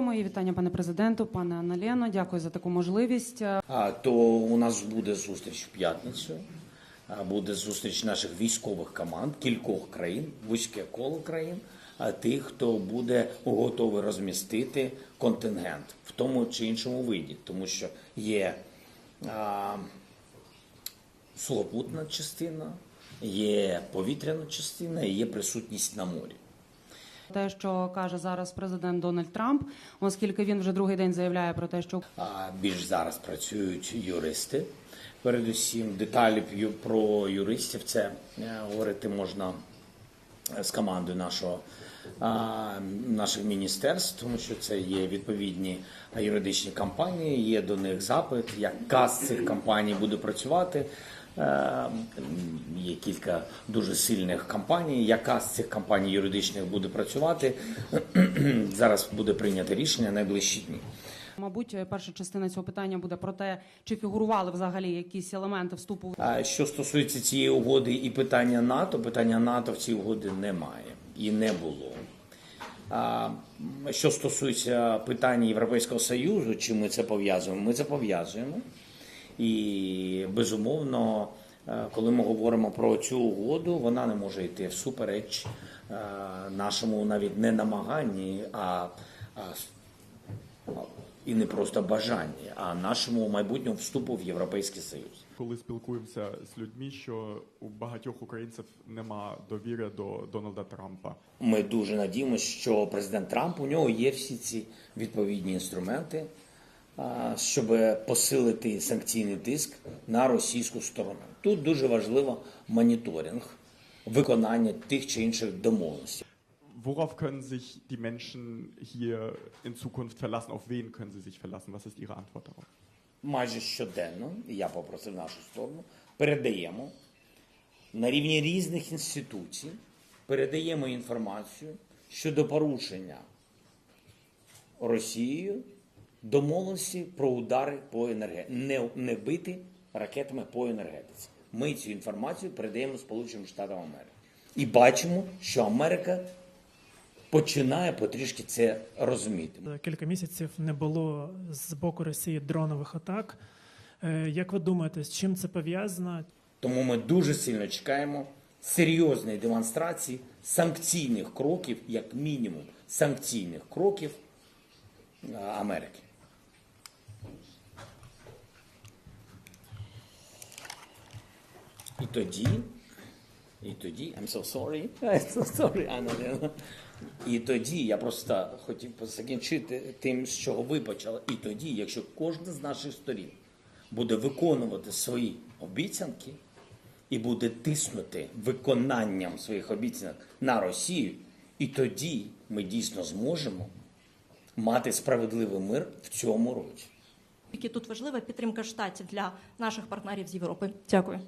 Мої вітання, пане президенту, пане Аналєно. Дякую за таку можливість. А, то у нас буде зустріч в п'ятницю. Буде зустріч наших військових команд кількох країн, вузьке коло країн, а тих, хто буде готовий розмістити контингент в тому чи іншому виді, тому що є а, сухопутна частина, є повітряна частина і є присутність на морі. Те, що каже зараз президент Дональд Трамп, оскільки він вже другий день заявляє про те, що А більш зараз працюють юристи. Передусім, деталі про юристів це е, говорити можна з командою нашого наших міністерств, тому що це є відповідні юридичні компанії, є до них запит, яка з цих компаній буде працювати. Е, Є кілька дуже сильних компаній. Яка з цих компаній юридичних буде працювати? Зараз буде прийнято рішення найближчі дні. мабуть перша частина цього питання буде про те, чи фігурували взагалі якісь елементи вступу А що стосується цієї угоди і питання НАТО, питання НАТО в цій угоді немає і не було. А що стосується питання Європейського Союзу, чи ми це пов'язуємо? Ми це пов'язуємо. І безумовно, е, коли ми говоримо про цю угоду, вона не може йти всупереч е, нашому навіть не намаганні, а, і не просто бажанні, а нашому майбутньому вступу в Європейський Союз. Коли спілкуємося з людьми, що у багатьох українців нема довіри до Дональда Трампа. Ми дуже надіємося, що президент Трамп у нього є всі ці відповідні інструменти, щоб посилити санкційний тиск на російську сторону. Тут дуже важливо моніторинг виконання тих чи інших домовленостей. Worauf können sich die Menschen hier in Zukunft verlassen? Auf wen können sie sich verlassen? Was ist Ihre Antwort darauf? майже щоденно, я попросив нашу сторону, передаємо на рівні різних інституцій, передаємо інформацію щодо порушення Росією домовленості про удари по енергетиці, не, не бити ракетами по енергетиці. Ми цю інформацію передаємо Сполученим Штатам Америки. І бачимо, що Америка починає потрішки це розуміти. Кілька місяців не було з боку Росії дронових атак. Е, Як ви думаєте, з чим це пов'язано? Тому ми дуже сильно чекаємо серйозної демонстрації санкційних кроків, як мінімум, санкційних кроків Америки. Тоді, і тоді, I'm so sorry, I'm so sorry, Анна І тоді я просто хотів закінчити тим, з чого ви почали. І тоді, якщо кожна з наших сторін буде виконувати свої обіцянки і буде тиснути виконанням своїх обіцянок на Росію, і тоді ми дійсно зможемо мати справедливий мир в цьому році. Які тут важлива підтримка штатів для наших партнерів з Європи. Дякую.